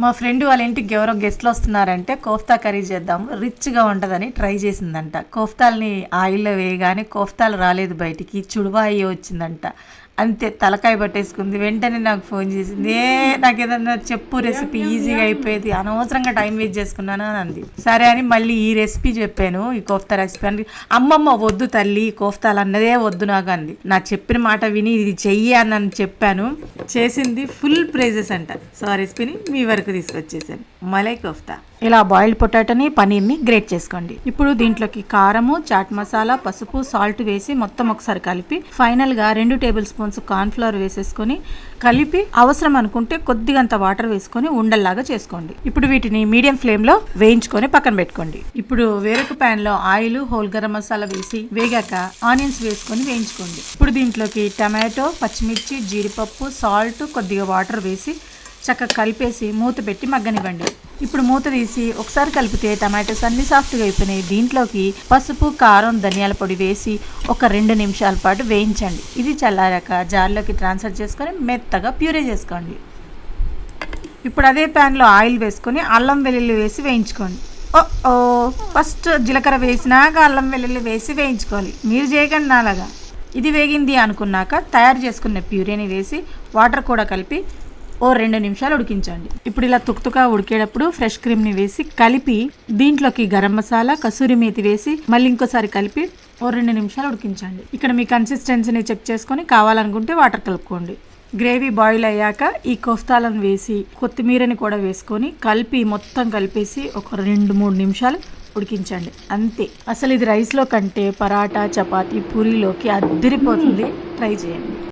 మా ఫ్రెండ్ వాళ్ళ ఇంటికి ఎవరో గెస్ట్లు వస్తున్నారంటే కోఫ్తా కర్రీ చేద్దాం రిచ్గా ఉంటుందని ట్రై చేసిందంట. కోఫ్తాల్ని ఆయిల్లో వేయగానే కోఫ్తాలు రాలేదు బయటికి. చుడువాయి వచ్చిందంట. అంతే తలకాయ పట్టేసుకుంది. వెంటనే నాకు ఫోన్ చేసింది. ఏ నాకు ఏదన్నా చెప్పు రెసిపీ ఈజీగా అయిపోయేది. అనవసరంగా టైం వేస్ట్ చేసుకున్నాను అని అంది. సరే అని మళ్ళీ ఈ రెసిపీ చెప్పాను ఈ కోఫ్తా రెసిపీ అని. అమ్మమ్మ వద్దు తల్లి కోఫ్తాలు అన్నదే వద్దు నాకు అంది. నా చెప్పిన మాట విని ఇది చెయ్యి అని అని చెప్పాను. చేసింది ఫుల్ ప్రైజెస్ అంట. సో ఆ రెసిపీని మీ వరకు తీసుకొచ్చేసాను. మలై కోఫ్తా. ఇలా బాయిల్డ్ పొటాటోని పనీర్ని గ్రేట్ చేసుకోండి. ఇప్పుడు దీంట్లోకి కారము చాట్ మసాలా పసుపు సాల్ట్ వేసి మొత్తం ఒకసారి కలిపి ఫైనల్గా రెండు టేబుల్ స్పూన్స్ కార్న్ఫ్లవర్ వేసేసుకొని కలిపి అవసరం అనుకుంటే కొద్దిగంత వాటర్ వేసుకొని ఉండల్లాగా చేసుకోండి. ఇప్పుడు వీటిని మీడియం ఫ్లేమ్లో వేయించుకొని పక్కన పెట్టుకోండి. ఇప్పుడు వేరొక ప్యాన్లో ఆయిల్ హోల్ గరం మసాలా వేసి వేగాక ఆనియన్స్ వేసుకొని వేయించుకోండి. ఇప్పుడు దీంట్లోకి టమాటో పచ్చిమిర్చి జీడిపప్పు సాల్ట్ కొద్దిగా వాటర్ వేసి చక్కగా కలిపేసి మూత పెట్టి మగ్గనివ్వండి. ఇప్పుడు మూత తీసి ఒకసారి కలిపితే టమాటోస్ అన్ని సాఫ్ట్గా అయిపోయినాయి. దీంట్లోకి పసుపు కారం ధనియాల పొడి వేసి ఒక రెండు నిమిషాల పాటు వేయించండి. ఇది చల్లారాక జార్లోకి ట్రాన్స్ఫర్ చేసుకొని మెత్తగా ప్యూరే చేసుకోండి. ఇప్పుడు అదే ప్యాన్లో ఆయిల్ వేసుకొని అల్లం వెల్లుల్లి వేసి వేయించుకోండి. ఓ ఓ ఫస్ట్ జీలకర్ర వేసినాక అల్లం వెల్లుల్లి వేసి వేయించుకోవాలి. మీరు చేయకండి నాలాగా. ఇది వేగింది అనుకున్నాక తయారు చేసుకున్న ప్యూరీని వేసి వాటర్ కూడా కలిపి ఓ రెండు నిమిషాలు ఉడికించండి. ఇప్పుడు ఇలా తుక్తుగా ఉడికేటప్పుడు ఫ్రెష్ క్రీమ్ని వేసి కలిపి దీంట్లోకి గరం మసాలా కసూరి మేతి వేసి మళ్ళీ ఇంకోసారి కలిపి ఓ రెండు నిమిషాలు ఉడికించండి. ఇక్కడ మీ కన్సిస్టెన్సీని చెక్ చేసుకొని కావాలనుకుంటే వాటర్ కలుపుకోండి. గ్రేవీ బాయిల్ అయ్యాక ఈ కోస్తాలను వేసి కొత్తిమీరని కూడా వేసుకొని కలిపి మొత్తం కలిపేసి ఒక రెండు మూడు నిమిషాలు ఉడికించండి. అంతే. అసలు ఇది రైస్లో కంటే పరాటా చపాతీ పూరీలోకి అద్దరిపోతుంది. ట్రై చేయండి.